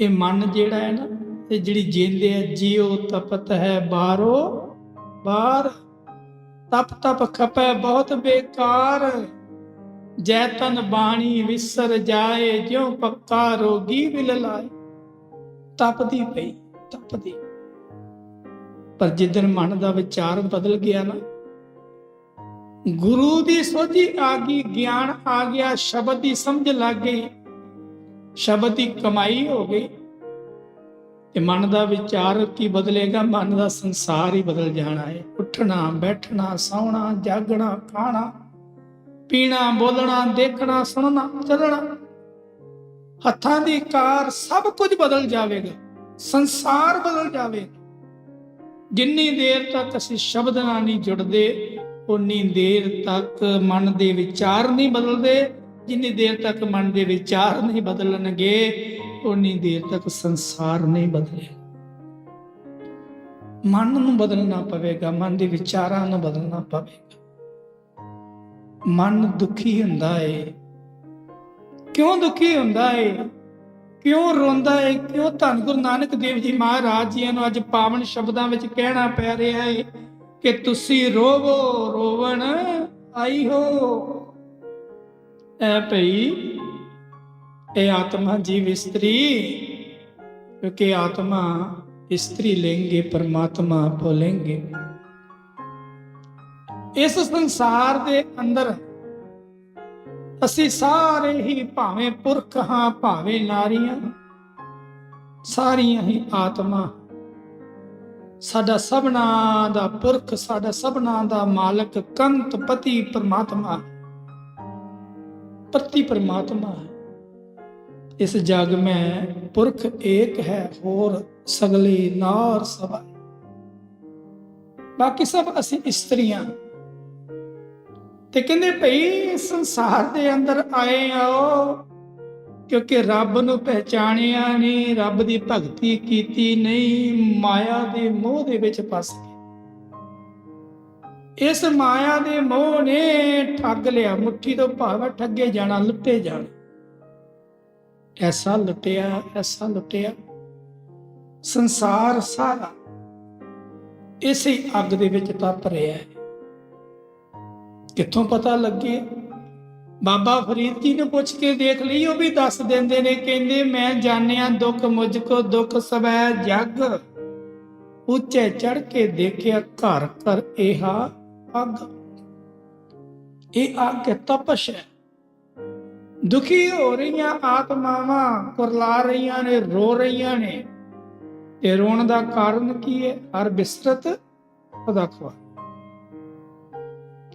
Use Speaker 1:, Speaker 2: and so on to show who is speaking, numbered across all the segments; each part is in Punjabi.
Speaker 1: ਇਹ ਮਨ ਜਿਹੜਾ ਹੈ ਨਾ, ਇਹ ਜਿਹੜੀ ਜਿੰਦੇ ਹੈ ਜਿਉ ਤਪਤ ਹੈ ਬਾਰੋ ਬਾਰ ਤਪ ਤਪ ਖਪੈ ਬਹੁਤ ਬੇਕਾਰ। ਜੈ ਤਨ ਬਾਣੀ ਵਿਸਰ ਜਾਏ, ਜਿਉ ਪੱਕਾ ਰੋਗੀ ਵਿਲ ਲਾਏ ਤਪਦੀ ਪਈ, ਤਪਦੀ। ਪਰ ਜਿੱਦਣ ਮਨ ਦਾ ਵਿਚਾਰ ਬਦਲ ਗਿਆ ਨਾ, ਗੁਰੂ ਦੀ ਸੋਝੀ ਆ ਗਈ, ਗਿਆਨ ਆ ਗਿਆ, ਸ਼ਬਦ ਦੀ ਸਮਝ ਲੱਗ ਗਈ। ਸ਼ਬਦ ਦੀ ਕਮਾਈ ਹੋ ਗਈ ਤੇ ਮਨ ਦਾ ਵਿਚਾਰ ਕੀ ਬਦਲੇਗਾ? ਮਨ ਦਾ ਸੰਸਾਰ ਹੀ ਬਦਲ ਜਾਣਾ ਹੈ। ਉੱਠਣਾ, ਬੈਠਣਾ, ਸੌਣਾ, ਜਾਗਣਾ, ਖਾਣਾ, ਪੀਣਾ, ਬੋਲਣਾ, ਦੇਖਣਾ, ਸੁਣਨਾ, ਚੱਲਣਾ। ਹੱਥਾਂ ਦੀ ਕਾਰ ਸਭ ਕੁਝ ਬਦਲ ਜਾਵੇਗਾ। ਸੰਸਾਰ ਬਦਲ ਜਾਵੇਗਾ। ਜਿੰਨੀ ਦੇਰ ਤੱਕ ਅਸੀਂ ਸ਼ਬਦ ਨਾਲ ਨਹੀਂ ਜੁੜਦੇ ਉਨੀ ਦੇਰ ਤੱਕ ਮਨ ਦੇ ਵਿਚਾਰ ਨਹੀਂ ਬਦਲਦੇ ਜਿੰਨੀ ਦੇਰ ਤੱਕ ਮਨ ਦੇ ਵਿਚਾਰ ਨਹੀਂ ਬਦਲਣਗੇ ਉਨੀ ਦੇਰ ਤੱਕ ਸੰਸਾਰ ਨਹੀਂ ਬਦਲੇ। ਮਨ ਨੂੰ ਬਦਲਣਾ ਪਵੇਗਾ, ਮਨ ਦੇ ਵਿਚਾਰਾਂ ਨੂੰ ਬਦਲਣਾ ਪਵੇਗਾ। ਮਨ ਦੁਖੀ ਹੁੰਦਾ ਏ। ਕਿਉਂ ਦੁਖੀ ਹੁੰਦਾ ਏ? ਕਿਉਂ ਰੋਂਦਾ ਏ? ਕਿਉਂ ਧੰਨ ਗੁਰੂ ਨਾਨਕ ਦੇਵ ਜੀ ਮਹਾਰਾਜ ਜੀ ਨੂੰ ਅੱਜ ਪਾਵਨ ਸ਼ਬਦਾਂ ਵਿੱਚ ਕਹਿਣਾ ਪੈ ਰਿਹਾ ਏ ਕਿ ਤੁਸੀਂ ਰੋਵੋ, ਰੋਵਣ, ਆਈ ਹੋ। ਐ ਭਈ, ਇਹ ਆਤਮਾ ਜੀਵ ਇਸਤਰੀ, ਕਿਉਂਕਿ ਆਤਮਾ ਇਸਤਰੀ ਲੈਂਗੇ ਪਰਮਾਤਮਾ ਭੋਲेंगे ਇਸ ਸੰਸਾਰ ਦੇ ਅੰਦਰ ਅਸੀਂ ਸਾਰੇ ਹੀ ਭਾਵੇਂ ਪੁਰਖ ਹਾਂ, ਭਾਵੇਂ ਨਾਰੀਆਂ ਸਾਰੀਆਂ ਹੀ ਆਤਮਾ। ਸਾਡਾ ਸਭਨਾ ਦਾ ਪੁਰਖ, ਸਾਡਾ ਸਭਨਾ ਦਾ ਮਾਲਕ ਕੰਤ ਪਤੀ ਪਰਮਾਤਮਾ। ਪਤੀ ਪਰਮਾਤਮਾ ਹੈ। ਇਸ ਜਗ ਮੈਂ ਪੁਰਖ ਏਕ ਹੈ, ਹੋਰ ਸਗਲੇ ਨਾਰ ਸਭ। ਬਾਕੀ ਸਭ ਅਸੀਂ ਇਸਤਰੀਆਂ। ਤੇ ਕਹਿੰਦੇ ਭਈ, ਸੰਸਾਰ ਦੇ ਅੰਦਰ ਆਏ ਆਓ, ਕਿਉਂਕਿ ਰੱਬ ਨੂੰ ਪਹਿਚਾਣਿਆ ਨਹੀਂ ਰੱਬ ਦੀ ਭਗਤੀ ਕੀਤੀ ਨਹੀਂ, ਮਾਇਆ ਦੇ ਮੋਹ ਦੇ ਵਿੱਚ ਫਸ ਗਏ। ਇਸ ਮਾਇਆ ਦੇ ਮੋਹ ਨੇ ਠੱਗ ਲਿਆ। ਮੁੱਠੀ ਤੋਂ ਭਾਵ ਠੱਗੇ ਜਾਣਾ, ਲੁੱਟੇ ਜਾਣਾ। ਐਸਾ ਲੁੱਟਿਆ ਐਸਾ ਲੁੱਟਿਆ। ਸੰਸਾਰ ਸਾਰਾ ਇਸੇ ਅੱਗ ਦੇ ਵਿੱਚ ਤਪ ਰਿਹਾ ਹੈ। ਕਿੱਥੋਂ ਪਤਾ ਲੱਗੇ? ਬਾਬਾ ਫਰੀਦ ਜੀ ਨੂੰ ਪੁੱਛ ਕੇ ਦੇਖ ਲਈ, ਉਹ ਵੀ ਦੱਸ ਦਿੰਦੇ ਨੇ, ਕਹਿੰਦੇ, ਮੈਂ ਜਾਣਿਆ ਦੁੱਖ ਮੁਝ ਕੋ ਦੁੱਖ ਸਵੈ ਜਗ। ਉੱਚੇ ਚੜ ਕੇ ਦੇਖਿਆ ਘਰ ਘਰ ਇਹਾ ਅੱਗ। ਇਹ ਅੱਗ ਤਪਸ਼ ਹੈ ਦੁਖੀ ਹੋ ਰਹੀਆਂ ਆਤਮਾਵਾਂ, ਕੁਰਲਾ ਰਹੀਆਂ ਨੇ, ਰੋ ਰਹੀਆਂ ਨੇ। ਤੇ ਰੋਣ ਦਾ ਕਾਰਨ ਕੀ ਹੈ? ਹਰ ਬਿਸਰਤ ਸਦਾ ਖਵਾ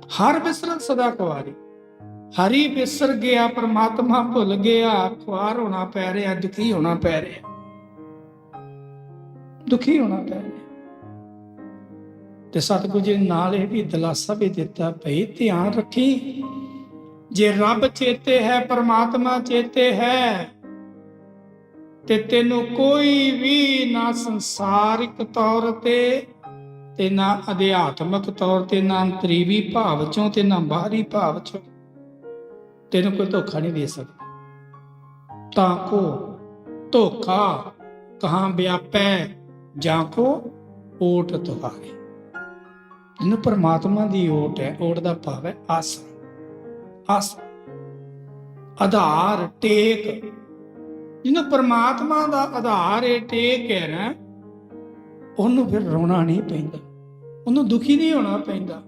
Speaker 1: ਹਰ ਬਿਸਰਤ ਸਦਾ ਖਵਾਰੀ ਹਰੀ ਬਿਸਰ ਗਿਆ, ਪਰਮਾਤਮਾ ਭੁੱਲ ਗਿਆ। ਖੁਆਰ ਹੋਣਾ ਪੈ ਰਿਹਾ, ਦੁਖੀ ਹੋਣਾ ਪੈ ਰਿਹਾ। ਦੁਖੀ ਹੋਣਾ ਪੈ ਰਿਹਾ। ਤੇ ਸਤਿਗੁਰੂ ਜੀ ਨਾਲ ਇਹ ਵੀ ਦਿਲਾਸਾ ਵੀ ਦਿੱਤਾ, ਭਈ ਧਿਆਨ ਰੱਖੀ। ਜੇ ਰੱਬ ਚੇਤੇ ਹੈ, ਪਰਮਾਤਮਾ ਚੇਤੇ ਹੈ, ਤੇ ਤੈਨੂੰ ਕੋਈ ਵੀ ਨਾ ਸੰਸਾਰਿਕ ਤੌਰ ਤੇ ਤੇ ਨਾ ਅਧਿਆਤਮਕ ਤੌਰ ਤੇ, ਨਾ ਅੰਤਰੀਵੀ ਭਾਵ ਚੋਂ ਤੇ ਨਾ ਬਾਹਰੀ ਭਾਵ ਚੋਂ, ਤੈਨੂੰ ਕੋਈ ਧੋਖਾ ਨਹੀਂ ਦੇ ਸਕਦਾ। ਤਾਂ ਕੋ ਧੋਖਾ ਕਹਾਂ ਵਿਆਪੈ, ਜਾਂ ਕੋ ਓਟ ਤੁਹਾਰੇ। ਇਹਨੂੰ ਪਰਮਾਤਮਾ ਦੀ ਓਟ ਹੈ, ਓਟ ਦਾ ਭਾਵ ਹੈ ਆਸ। ਆਸ। ਆਧਾਰ, ਟੇਕ। ਜਿਹਨੂੰ ਪਰਮਾਤਮਾ ਦਾ ਆਧਾਰ ਹੈ ਟੇਕ ਹੈ ਨਾ, ਉਹਨੂੰ ਫਿਰ ਰੋਣਾ ਨਹੀਂ ਪੈਂਦਾ। ਉਹਨੂੰ ਦੁਖੀ ਨਹੀਂ ਹੋਣਾ ਪੈਂਦਾ।